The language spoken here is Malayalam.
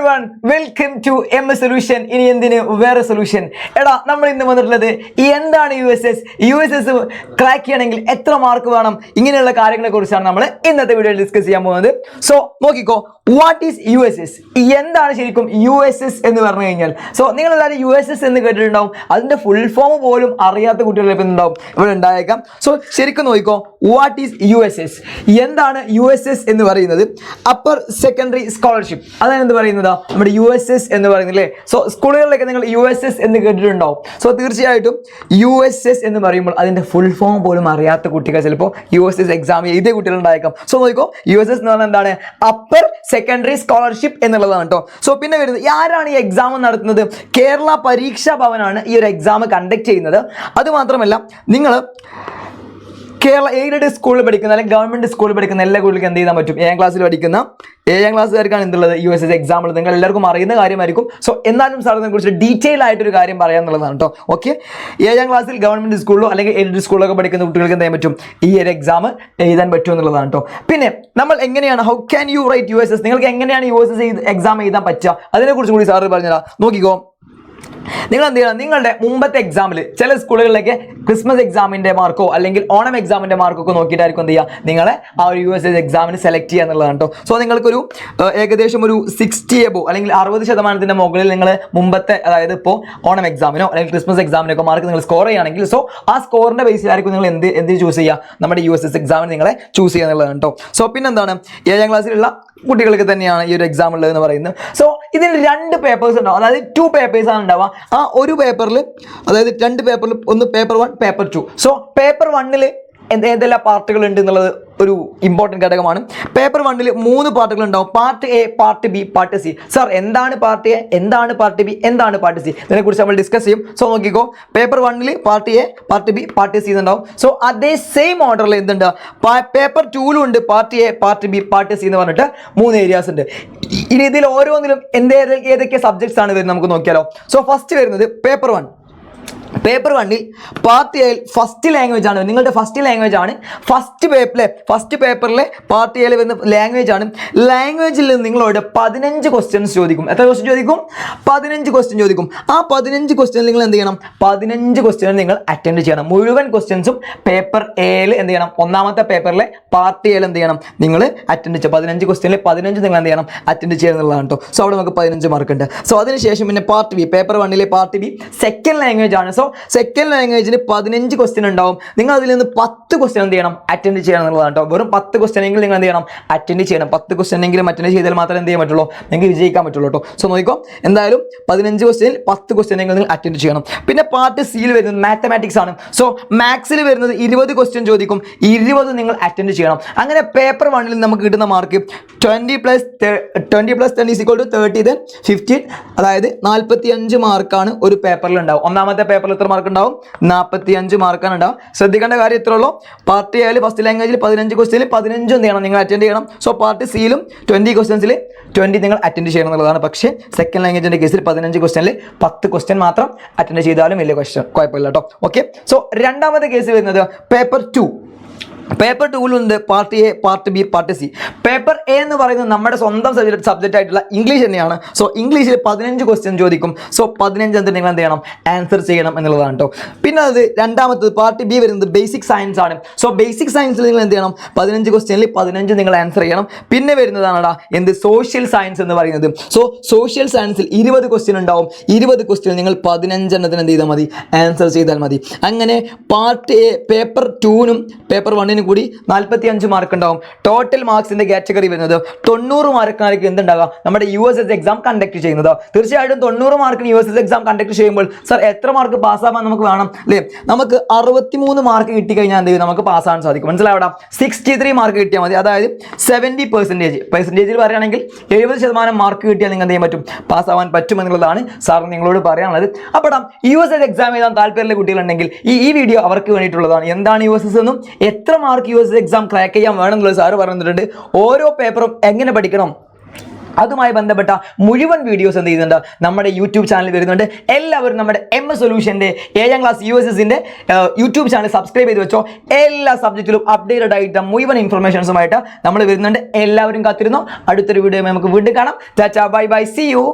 Every welcome to M S solution ഇനി എന്തിന് വേറെ സൊല്യൂഷൻ എടാ നമ്മൾ ഇന്ന് വന്നിട്ടുള്ളത് എന്താണ് U S S U S S crack ചെയ്യണമെങ്കിൽ എത്ര മാർക്ക് വേണം? ഇങ്ങനെയുള്ള കാര്യങ്ങളെ കുറിച്ചാണ് നമ്മൾ ഇന്നത്തെ വീഡിയോയിൽ ഡിസ്കസ് ചെയ്യാൻ പോകുന്നത്. സോ നോക്കിക്കോ what is U S S എന്താണ് ശരിക്കും യു എസ് എസ് എന്ന് പറഞ്ഞു കഴിഞ്ഞാൽ? സോ നിങ്ങൾ എല്ലാവരും യു എസ് എസ് എന്ന് കേട്ടിട്ടുണ്ടാവും. അതിന്റെ ഫുൾ ഫോം പോലും അറിയാത്ത കുട്ടികളെ ഉണ്ടാവും ഇവിടെ ഉണ്ടായേക്കാം. സോ ശരിക്കും നോക്കിക്കോ what is U S S എന്താണ് യു എസ് എസ് എന്ന് പറയുന്നത്? അപ്പർ സെക്കൻഡറി സ്കോളർഷിപ്പ് അതാണ് എന്ത് പറയുന്നത്? നമ്മുടെ യു എസ് എസ് എന്ന് പറയുന്നത് അല്ലേ സോ സ്കൂളുകളിലൊക്കെ നിങ്ങൾ യു എസ് എസ് എന്ന് കേട്ടിട്ടുണ്ടാവും. സോ തീർച്ചയായിട്ടും യു എസ് എസ് എന്ന് പറയുമ്പോൾ അതിന്റെ ഫുൾ ഫോം പോലും അറിയാത്ത കുട്ടികൾ ചിലപ്പോൾ യു എസ് എസ് എക്സാം എഴുതിയ കുട്ടികൾ ഉണ്ടായേക്കാം സോ നോക്കിക്കോ. യു എസ് എസ് എന്ന് പറഞ്ഞാൽ എന്താണ്? അപ്പർ സെക്കൻഡറി സ്കോളർഷിപ്പ് എന്നുള്ളതാണ് കേട്ടോ സോ പിന്നെ വരുന്നത് ആരാണ് ഈ എക്സാം നടത്തുന്നത്? കേരള പരീക്ഷാ ഭവനാണ് ഈ ഒരു എക്സാം കണ്ടക്ട് ചെയ്യുന്നത്. അതുമാത്രമല്ല നിങ്ങൾ കേരള എയ്ഡഡ് സ്കൂളിൽ പഠിക്കുന്ന അല്ലെങ്കിൽ ഗവൺമെന്റ് സ്കൂളിൽ പഠിക്കുന്ന എല്ലാ കുട്ടികൾക്കും എന്ത് ചെയ്യാൻ പറ്റും? ഏഴാം ക്ലാസ്സിൽ പഠിക്കുന്ന ഏഴാം ക്ലാസ്സുകാർക്കാണ് എന്തുള്ളത് യു എസ് എസ് എക്സാമ്പിൾ നിങ്ങൾ എല്ലാവർക്കും അറിയുന്ന കാര്യമായിരിക്കും. സോ എന്നാലും സാർ കുറിച്ച് ഡീറ്റെയിൽ ആയിട്ടൊരു കാര്യം പറയാന്നുള്ളതാണ് കേട്ടോ ഓക്കെ ഏഴാം ക്ലാസ്സിൽ ഗവൺമെന്റ് സ്കൂളിലോ അല്ലെങ്കിൽ എയ്ഡഡ് സ്കൂളിലൊക്കെ പഠിക്കുന്ന കുട്ടികൾക്ക് എന്ത് ചെയ്യാൻ പറ്റും? ഈ ഒരു എക്സാം എഴുതാൻ പറ്റും എന്നുള്ളതാണ് കേട്ടോ പിന്നെ നമ്മൾ എങ്ങനെയാണ് how can you write U S S നിങ്ങൾക്ക് എങ്ങനെയാണ് യു എസ് എസ് എക്സാം എഴുതാൻ പറ്റുക? അതിനെക്കുറിച്ച് കൂടി സാറ് പറഞ്ഞതാ നോക്കിക്കോ. നിങ്ങൾ എന്ത് ചെയ്യണം നിങ്ങളുടെ മുമ്പത്തെ എക്സാമിൽ ചില സ്കൂളുകളിലേക്ക് ക്രിസ്മസ് എക്സാമിന്റെ മാർക്കോ അല്ലെങ്കിൽ ഓണം എക്സാമിന്റെ മാർക്കോ ഒക്കെ നോക്കിയിട്ടായിരിക്കും എന്ത് ചെയ്യുക നിങ്ങളെ ആ ഒരു യു എസ് എസ് എക്സാമിന് സെലക്ട് ചെയ്യുക എന്നുള്ളതാണ് കേട്ടോ സോ നിങ്ങൾക്കൊരു ഏകദേശം ഒരു സിക്സ്റ്റി എബോ അല്ലെങ്കിൽ അറുപത് ശതമാനത്തിന്റെ മുകളിൽ നിങ്ങൾ മുമ്പത്തെ അതായത് ഇപ്പോൾ ഓണം എക്സാമിനോ അല്ലെങ്കിൽ ക്രിസ്മസ് എക്സാമിനോ മാർക്ക് നിങ്ങൾ സ്കോർ ചെയ്യുകയാണെങ്കിൽ സോ ആ സ്കോറിന്റെ ബേസിലായിരിക്കും നിങ്ങൾ എന്ത് എന്ത് ചൂസ് ചെയ്യുക? നമ്മുടെ യു എസ് എസ് എക്സാമിന് നിങ്ങളെ ചൂസ് ചെയ്യുക എന്നുള്ളതാണ് കേട്ടോ സോ പിന്നെന്താണ്? ഏഴാം ക്ലാസ്സിലുള്ള കുട്ടികൾക്ക് തന്നെയാണ് ഈ ഒരു എക്സാം ഉള്ളത് എന്ന് പറയുന്നത്. സോ ഇതിന് രണ്ട് പേപ്പേഴ്സ് ഉണ്ടാവും. അതായത് ടു പേപ്പേഴ്സ് ആണ് ഉണ്ടാവുക. ആ ഒരു പേപ്പറിൽ അതായത് രണ്ട് പേപ്പറിൽ ഒന്ന് paper one paper two so paper വണ്ണിൽ ഏതെല്ലാം പാർട്ടുകൾ ഉണ്ട് എന്നുള്ളത് ഒരു ഇമ്പോർട്ടന്റ് ഘടകമാണ്. പേപ്പർ വണ്ണിൽ മൂന്ന് പാർട്ടുകൾ ഉണ്ടാവും. Part A part B part C sir എന്താണ് പാർട്ട് എ എന്താണ് പാർട്ട് ബി എന്താണ് പാർട്ട് സി ഇതിനെക്കുറിച്ച് നമ്മൾ ഡിസ്കസ് ചെയ്യും. സോ നോക്കിക്കോ. പേപ്പർ വണ്ണിൽ part A part B part C എന്നുണ്ടാവും. So അതേ സെയിം ഓർഡറിൽ എന്തുണ്ട്? പേപ്പർ ടൂലും ഉണ്ട്. Part A part B part C എന്ന് പറഞ്ഞിട്ട് മൂന്ന് ഏരിയാസ് ഉണ്ട്. ഇനി ഇതിൽ ഓരോന്നിലും എന്ത് ഏതൊക്കെ സബ്ജക്ട്സ് ആണ് വരുന്നത് നമുക്ക് നോക്കിയാലോ. സോ ഫസ്റ്റ് വരുന്നത് പേപ്പർ വൺ പേപ്പർ വണ്ണിൽ പാർട്ട് എയിൽ ഫസ്റ്റ് ലാംഗ്വേജ് ആണ്. നിങ്ങളുടെ ഫസ്റ്റ് ലാംഗ്വേജ് ആണ്. ഫസ്റ്റ് പേപ്പറിലെ ഫസ്റ്റ് പേപ്പറിലെ പാർട്ട് എയിൽ വരുന്ന ലാംഗ്വേജ് ആണ്. ലാംഗ്വേജിൽ നിന്ന് നിങ്ങളോട് പതിനഞ്ച് ക്വസ്റ്റ്യൻസ് ചോദിക്കും. എത്ര ക്വസ്റ്റ്യൻ ചോദിക്കും? പതിനഞ്ച് ക്വസ്റ്റ്യൻ ചോദിക്കും. ആ പതിനഞ്ച് ക്വസ്റ്റ്യൻ നിങ്ങൾ എന്ത് ചെയ്യണം? പതിനഞ്ച് ക്വസ്റ്റ്യൻ നിങ്ങൾ അറ്റൻഡ് ചെയ്യണം. മുഴുവൻ ക്വസ്റ്റ്യൻസും പേപ്പർ എയിൽ എന്ത് ചെയ്യണം? ഒന്നാമത്തെ പേപ്പറിലെ പാർട്ട് എയിൽ എന്ത് ചെയ്യണം? നിങ്ങൾ അറ്റൻഡ് ചെയ്യുക പതിനഞ്ച് ക്വസ്റ്റ്യനിൽ പതിനഞ്ച് നിങ്ങൾ എന്ത് ചെയ്യണം? അറ്റൻഡ് ചെയ്യുക എന്നുള്ളതാണ് കേട്ടോ സോ അവിടെ നമുക്ക് പതിനഞ്ച് മാർക്ക് ഉണ്ട്. സോ അതിനുശേഷം പിന്നെ പാർട്ട് ബി പേപ്പർ വണ്ണിലെ പാർട്ട് ബി സെക്കൻഡ് ലാംഗ്വേജ് ആണ്. സോ സെക്കൻഡ് ലാംഗ്വേജിൽ പതിനഞ്ച് ക്വസ്റ്റ്യൻ ഉണ്ടാവും. നിങ്ങൾ അതിൽ നിന്ന് പത്ത് ക്വസ്റ്റ്യൻ എന്ത് ചെയ്യണം? അറ്റൻഡ് ചെയ്യണം എന്നുള്ളതാണ് കേട്ടോ വെറും പത്ത് ക്വസ്റ്റ്യൻ എങ്കിലും നിങ്ങൾ എന്ത് ചെയ്യണം? അറ്റൻഡ് ചെയ്യണം. പത്ത് ക്വസ്റ്റ്യൻ എങ്കിലും അറ്റൻഡ് ചെയ്താൽ മാത്രമേ എന്ത് ചെയ്യാൻ പറ്റുള്ളൂ? നിങ്ങൾക്ക് വിജയിക്കാൻ പറ്റുള്ളൂ കേട്ടോ സോ നോക്കിക്കോ. എന്തായാലും പതിനഞ്ച് ക്വസ്റ്റ്യനിൽ പത്ത് ക്വസ്റ്റ്യൻ എങ്കിലും നിങ്ങൾ അറ്റൻഡ് ചെയ്യണം. പിന്നെ പാർട്ട് സിയിൽ വരുന്നത് മാത്തമാറ്റിക്സ് ആണ്. സോ മാത്സിൽ വരുന്നത് ഇരുപത് ക്വസ്റ്റ്യൻ ചോദിക്കും. ഇരുപത് നിങ്ങൾ അറ്റൻഡ് ചെയ്യണം. അങ്ങനെ പേപ്പർ വണ്ണിൽ നമുക്ക് കിട്ടുന്ന mark twenty plus twenty plus ten is equal to thirty then fifteen അതായത് നാൽപ്പത്തി അഞ്ച് മാർക്കാണ് ഒരു പേപ്പറിൽ ഉണ്ടാവും ഒന്നാമത്തെ പേപ്പറിൽ എത്ര മാർക്ക് ഉണ്ടാവും? നാൽപ്പത്തി അഞ്ച് മാർക്കാണ് ഉണ്ടാവും ശ്രദ്ധിക്കേണ്ട കാര്യം ഇത്ര ഉള്ളൂ. പാർട്ടി ആയാലും ഫസ്റ്റ് ലാംഗ്വേജിൽ പതിനഞ്ച് ക്വസ്റ്റ്യനിൽ പതിനഞ്ചും എന്ത് ചെയ്യണം. നിങ്ങൾ അറ്റൻഡ് ചെയ്യണം. സോ പാർട്ടി സിയിലും ട്വന്റി ക്വസ്റ്റ്യൻസിൽ ട്വന്റി നിങ്ങൾ അറ്റൻഡ് ചെയ്യണം എന്നുള്ളതാണ്. പക്ഷേ സെക്കൻഡ് ലാംഗ്വേജിന്റെ കേസിൽ പതിനഞ്ച് ക്വസ്റ്റ്യനിൽ പത്ത് ക്വസ്റ്റ്യൻ മാത്രം അറ്റൻഡ് ചെയ്താലും വലിയ ക്വസ്റ്റ്യൻ കുഴപ്പമില്ല കേട്ടോ ഓക്കെ സോ രണ്ടാമത്തെ കേസ് വരുന്നത് പേപ്പർ ടു പേപ്പർ ടൂവിൽ ഉണ്ട് part A part B part C paper A എന്ന് പറയുന്നത് നമ്മുടെ സ്വന്തം സബ്ജക്ട് സബ്ജക്റ്റ് ആയിട്ടുള്ള ഇംഗ്ലീഷ് തന്നെയാണ്. സോ ഇംഗ്ലീഷിൽ പതിനഞ്ച് ക്വസ്റ്റ്യൻ ചോദിക്കും. സോ പതിനഞ്ച് എന്ത് നിങ്ങൾ എന്ത് ചെയ്യണം? ആൻസർ ചെയ്യണം എന്നുള്ളതാണ് കേട്ടോ പിന്നെ അത് രണ്ടാമത്തത് പാർട്ട് ബി വരുന്നത് ബേസിക് സയൻസ് ആണ്. സോ ബേസിക് സയൻസിൽ നിങ്ങൾ എന്ത് ചെയ്യണം? പതിനഞ്ച് ക്വസ്റ്റ്യനിൽ പതിനഞ്ച് നിങ്ങൾ ആൻസർ ചെയ്യണം. പിന്നെ വരുന്നതാണടാ എന്ത് സോഷ്യൽ സയൻസ് എന്ന് പറയുന്നത്. സോ സോഷ്യൽ സയൻസിൽ ഇരുപത് ക്വസ്റ്റ്യൻ ഉണ്ടാവും. ഇരുപത് ക്വസ്റ്റ്യൻ നിങ്ങൾ പതിനഞ്ചെണ്ണത്തിന് എന്ത് ചെയ്താൽ മതി? ആൻസർ ചെയ്താൽ മതി. അങ്ങനെ പാർട്ട് എ പേപ്പർ ടൂനും പേപ്പർ വണ്ണിനും കൂടി നാൽപ്പത്തി അഞ്ച് മാർക്ക് ഉണ്ടാവും ടോട്ടൽ മാർക്സിന്റെ കാറ്റഗറി വരുന്നത് തൊണ്ണൂറ് മാർക്കായിരിക്കും എന്തുണ്ടാകാം നമ്മുടെ U S S exam conduct ചെയ്യുന്നത്. തീർച്ചയായിട്ടും തൊണ്ണൂറ് മാർക്കിന് U S S exam conduct ചെയ്യുമ്പോൾ സർ എത്ര മാർക്ക് പാസ്സാവാൻ നമുക്ക് വേണം? അല്ലേ നമുക്ക് അറുപത്തിമൂന്ന് മാർക്ക് കിട്ടിക്കഴിഞ്ഞാൽ എന്ത് ചെയ്യും? നമുക്ക് പാസ്സാകാൻ സാധിക്കും. മനസ്സിലാവടാ സിക്സ്റ്റി ത്രീ മാർക്ക് കിട്ടിയാൽ മതി. അതായത് സെവന്റി പെർസെന്റേജ് പെർസെന്റേജിൽ പറയുകയാണെങ്കിൽ എഴുപത് ശതമാനം മാർക്ക് കിട്ടിയാൽ നിങ്ങൾ എന്ത് ചെയ്യാൻ പറ്റും? പാസ്സാവാൻ പറ്റും എന്നുള്ളതാണ് സാർ നിങ്ങളോട് പറയാനുള്ളത്. അപ്പോൾ യു എസ് എസ് എക്സാം എഴുതാൻ താല്പര്യമുള്ള കുട്ടികളുണ്ടെങ്കിൽ ഈ ഈ വീഡിയോ അവർക്ക് വേണ്ടിയിട്ടുള്ളതാണ്. എന്താണ് യു എസ് എസ് എന്നും? എത്ര mark U S exam crack ചെയ്യാൻ വേണമെന്നുള്ള സാറ് പറഞ്ഞിട്ടുണ്ട്. ഓരോ പേപ്പറും എങ്ങനെ പഠിക്കണം? അതുമായി ബന്ധപ്പെട്ട മുഴുവൻ വീഡിയോസ് എന്ത് ചെയ്യുന്നുണ്ട്? നമ്മുടെ യൂട്യൂബ് ചാനൽ വരുന്നുണ്ട്. എല്ലാവരും നമ്മുടെ എം എസ് സൊല്യൂഷന്റെ ഏഴാം ക്ലാസ് യു എസ് എസിന്റെ യൂട്യൂബ് ചാനൽ സബ്സ്ക്രൈബ് ചെയ്ത് വെച്ചോ. എല്ലാ സബ്ജക്റ്റിലും അപ്ഡേറ്റഡ് ആയിട്ട് മുഴുവൻ ഇൻഫർമേഷൻസുമായിട്ട് നമ്മൾ വരുന്നുണ്ട്. എല്ലാവരും കാത്തിരുന്നു. അടുത്തൊരു വീഡിയോ നമുക്ക് വീണ്ടും കാണാം. ചാച്ചാ ബൈ ബൈ സി യു